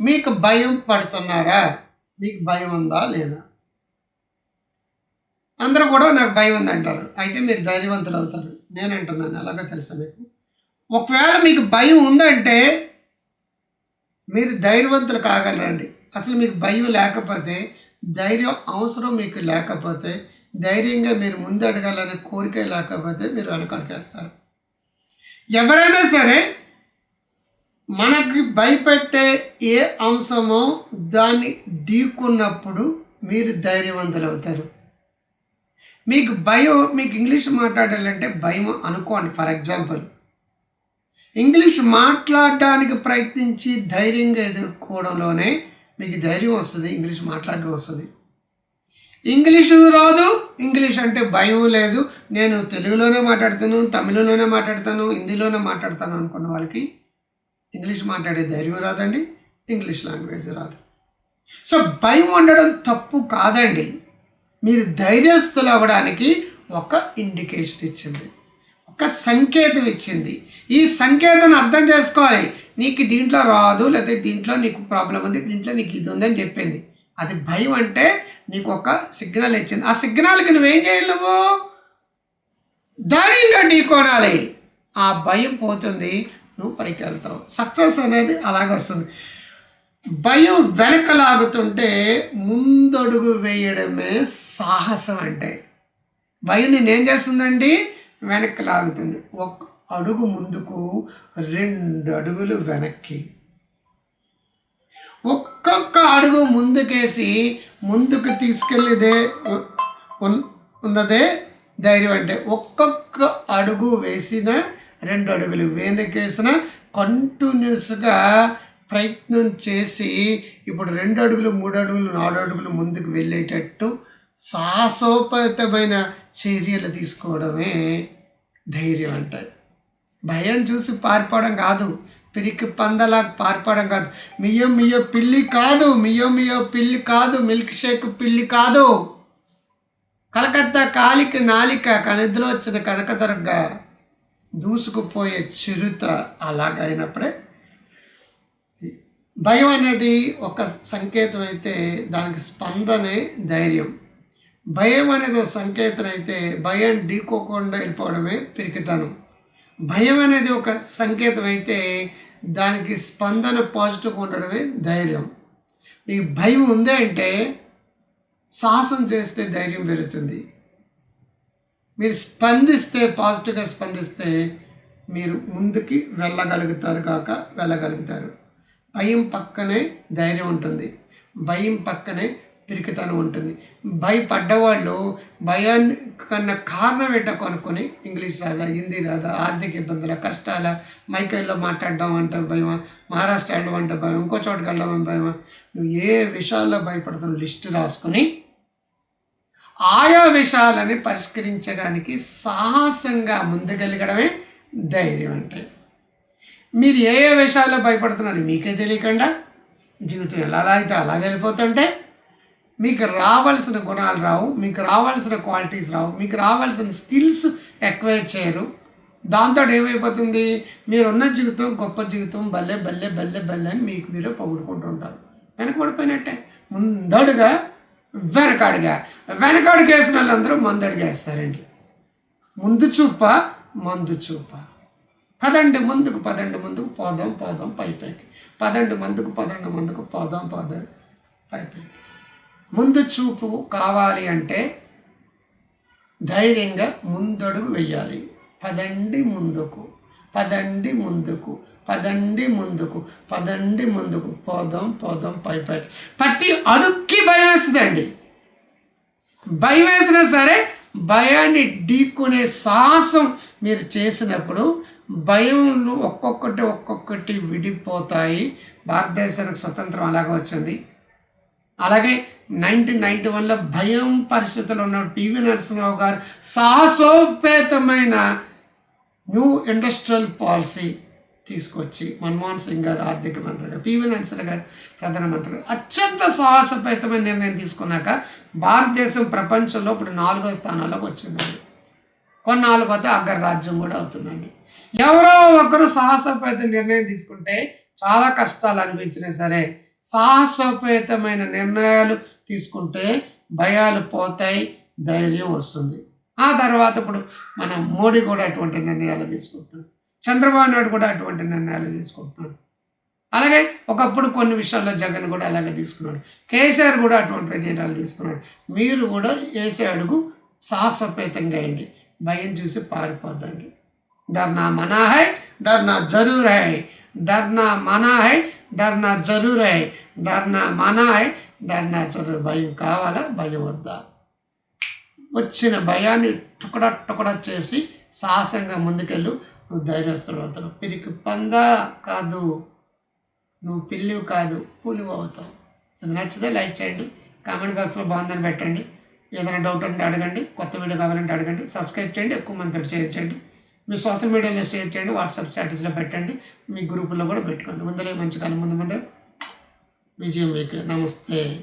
మీకు భయం పడుతున్నారా? మీకు భయం ఉందా లేదా? అందరూ కూడా నాకు భయం ఉంది అంటారు అయితే మీరు ధైర్యవంతులు అవుతారు. నేను అంటున్నాను. ఎలాగో తెలుసా మీకు? ఒకవేళ మీకు భయం ఉందంటే మీరు ధైర్యవంతులు కాగలరండి. అసలు మీకు భయం లేకపోతే ధైర్యం అవసరం మీకు లేకపోతే ధైర్యంగా మీరు ముందు అడగాలనే కోరిక లేకపోతే మీరు వెనకడికేస్తారు. ఎవరైనా సరే మనకి భయపెట్టే ఏ అంశమో దాన్ని ఢీకున్నప్పుడు మీరు ధైర్యవంతులు అవుతారు మీకు భయం మీకు ఇంగ్లీష్ మాట్లాడాలంటే భయం అనుకోండి ఫర్ ఎగ్జాంపుల్. ఇంగ్లీష్ మాట్లాడడానికి ప్రయత్నించి ధైర్యంగా ఎదుర్కోవడంలోనే మీకు ధైర్యం వస్తుంది ఇంగ్లీష్ మాట్లాడడం వస్తుంది. ఇంగ్లీషు రాదు ఇంగ్లీష్ అంటే భయం లేదు. నేను తెలుగులోనే మాట్లాడతాను తమిళలోనే మాట్లాడతాను హిందీలోనే మాట్లాడతాను అనుకున్న వాళ్ళకి ఇంగ్లీష్ మాట్లాడే ధైర్యం రాదండి ఇంగ్లీష్ లాంగ్వేజ్ రాదు. సో భయం ఉండడం తప్పు కాదండి. మీరు ధైర్యస్తులు అవ్వడానికి ఒక ఇండికేషన్ ఇచ్చింది ఒక సంకేతం ఇచ్చింది. ఈ సంకేతం అర్థం చేసుకోవాలి. నీకు దీంట్లో రాదు లేకపోతే దీంట్లో నీకు ప్రాబ్లం ఉంది దీంట్లో నీకు ఇది ఉందని చెప్పింది. అది భయం అంటే నీకు ఒక సిగ్నల్ ఇచ్చింది. ఆ సిగ్నల్కి నువ్వేం చేయాలి నువ్వు? ధైర్యంగా ఢీకొనాలి ఆ భయం పోతుంది. నువ్వు పైకి వెళ్తావు. సక్సెస్ అనేది అలాగే వస్తుంది. భయం వెనక లాగుతుంటే ముందడుగు వేయడమే సాహసం అంటే. భయం నేనేం చేస్తుందండి? వెనక్కి లాగుతుంది ఒక అడుగు ముందుకు రెండు అడుగులు వెనక్కి. ఒక్కొక్క అడుగు ముందుకేసి ముందుకు తీసుకెళ్ళేదే ఉన్నదే ధైర్యం అంటే. ఒక్కొక్క అడుగు వేసిన రెండు అడుగులు వెనకేసిన కంటిన్యూస్గా ప్రయత్నం చేసి ఇప్పుడు రెండు అడుగులు మూడు అడుగులు నాలుగు అడుగులు ముందుకు వెళ్ళేటట్టు సాహసోపేతమైన చర్యలు తీసుకోవడమే ధైర్యం అంటే భయం చూసి పారిపోవడం కాదు పిరికి పందలా పారిపోవడం కాదు. మియో మియో పిల్లి కాదు మియో మియో పిల్లి కాదు మిల్క్ షేక్ పిల్లి కాదు. కలకత్తా కాలిక నాలిక కనిధిలో వచ్చిన కనకదరగా దూసుకుపోయే చిరుత అలాగైనప్పుడే భయం అనేది ఒక సంకేతం అయితే దానికి స్పందనే ధైర్యం. భయం అనేది ఒక సంకేతం అయితే భయం ఢీకోకుండా వెళ్ళిపోవడమే పిరికితనం. భయం అనేది ఒక సంకేతం అయితే దానికి స్పందన పాజిటివ్గా ఉండడమే ధైర్యం. మీకు భయం ఉంది అంటే సాహసం చేస్తే ధైర్యం పెరుగుతుంది. మీరు స్పందిస్తే పాజిటివ్గా స్పందిస్తే మీరు ముందుకి వెళ్ళగలుగుతారు కాక వెళ్ళగలుగుతారు. భయం పక్కనే ధైర్యం ఉంటుంది. భయం పక్కనే పిరికితనం ఉంటుంది. భయపడ్డవాళ్ళు భయాన్ని కన్నా కారణం ఏంటో కొనుక్కొని ఇంగ్లీష్ రాదా హిందీ రాదా ఆర్థిక ఇబ్బందుల కష్టాల మైకల్లో మాట్లాడడం అంటే భయమా? మహారాష్ట్ర వెళ్ళడం అంటే భయం ఇంకో చోటుకి వెళ్ళడం భయమా? నువ్వు ఏ విషయాల్లో భయపడుతున్న లిస్ట్ రాసుకొని ఆయా విషయాలని పరిష్కరించడానికి సాహసంగా ముందుకెళ్ళగడమే ధైర్యం అంటే. మీరు ఏ ఏ విషయాల్లో భయపడుతున్నారు మీకే తెలియకుండా జీవితం ఎలా అయితే అలాగే వెళ్ళిపోతుంటే మీకు రావాల్సిన గుణాలు రావు మీకు రావాల్సిన క్వాలిటీస్ రావు మీకు రావాల్సిన స్కిల్స్ ఎక్వైర్ చేయరు. దాంతో ఏమైపోతుంది? మీరున్న జీవితం గొప్ప జీవితం బల్లె బల్లె బల్లె బల్లె అని మీకు మీరే పొగుడుకుంటూ ఉంటారు. వెనకబడిపోయినట్టే. ముందడుగా వెనకాడుగా. వెనకాడుగా వేసిన వాళ్ళందరూ ముందడుగా వేస్తారండి ముందు చూప మందు చూప. పదండి ముందుకు పదండి ముందుకు పోదాం పోదాం పై పైకి. పదండి ముందుకు పదండి ముందుకు పోదాం పోదాం పై పైకి. ముందు చూపు కావాలి అంటే ధైర్యంగా ముందడుగు వెయ్యాలి పదండి ముందుకు పదండి ముందుకు పదండి ముందుకు పదండి ముందుకు పోదాం పోదాం పై పైకి. ప్రతి అడుక్కి భయం వేస్తుందండి. భయం వేసినా సరే భయాన్ని ఢీక్కునే సాహసం మీరు చేసినప్పుడు భయం ఒక్కొక్కటి ఒక్కొక్కటి విడిపోతాయి. భారతదేశానికి స్వతంత్రం అలాగే వచ్చింది. అలాగే నైన్టీన్ నైన్టీ వన్లో భయం పరిస్థితులు ఉన్న పివి నరసింహరావు గారు సాహసోపేతమైన న్యూ ఇండస్ట్రియల్ పాలసీ తీసుకొచ్చి మన్మోహన్ సింగ్ గారు ఆర్థిక మంత్రిగా పివి నరసింహ గారు ప్రధానమంత్రి అత్యంత సాహసోపేతమైన నిర్ణయం తీసుకున్నాక భారతదేశం ప్రపంచంలో ఇప్పుడు నాలుగో స్థానాల్లోకి వచ్చిందండి. కొన్నాళ్ళు పోతే అగ్రరాజ్యం కూడా అవుతుందండి. ఎవరో ఒకరు సాహసోపేత నిర్ణయం తీసుకుంటే చాలా కష్టాలు అనిపించినా సరే సాహసోపేతమైన నిర్ణయాలు తీసుకుంటే భయాలు పోతాయి ధైర్యం వస్తుంది. ఆ తర్వాత ఇప్పుడు మనం మోడీ కూడా అటువంటి నిర్ణయాలు తీసుకుంటున్నాం చంద్రబాబు నాయుడు కూడా అటువంటి నిర్ణయాలు తీసుకుంటున్నాడు. అలాగే ఒకప్పుడు కొన్ని విషయాల్లో జగన్ కూడా అలాగే తీసుకున్నాడు. కేసీఆర్ కూడా అటువంటి నిర్ణయాలు తీసుకున్నాడు. మీరు కూడా వేసే అడుగు సాహసోపేతంగా అయ్యండి భయం చూసి పారిపోద్దండి. డర్నా మనా హై డర్నా జరూర్ హై. డర్నా మనా హై డర్నా జరూర్ హై. డర్నా మనా హై డర్నా జరూర్. భయం కావాలా? భయం వద్దా? వచ్చిన భయాన్ని టుకడా టుకడా చేసి సాహసంగా ముందుకెళ్ళు. నువ్వు ధైర్యస్తుడు అవుతాడు. పిరికి పందా కాదు. నువ్వు పిల్లివి కాదు పులివి అవుతావు. ఇది నచ్చితే లైక్ చేయండి. కామెంట్ బాక్స్లో బాగుందని పెట్టండి. ఏదైనా డౌట్ ఉంటే అడగండి. కొత్త వీడియో కావాలంటే అడగండి. సబ్స్క్రైబ్ చేయండి. ఎక్కువ మందితో షేర్ చేయండి. మీ సోషల్ మీడియాలో షేర్ చేయండి. వాట్సాప్ స్టేటస్లో పెట్టండి. మీ గ్రూపుల్లో కూడా పెట్టుకోండి. ముందరే మంచి కాలం ముందు ముందే. విజయం మీకు. నమస్తే.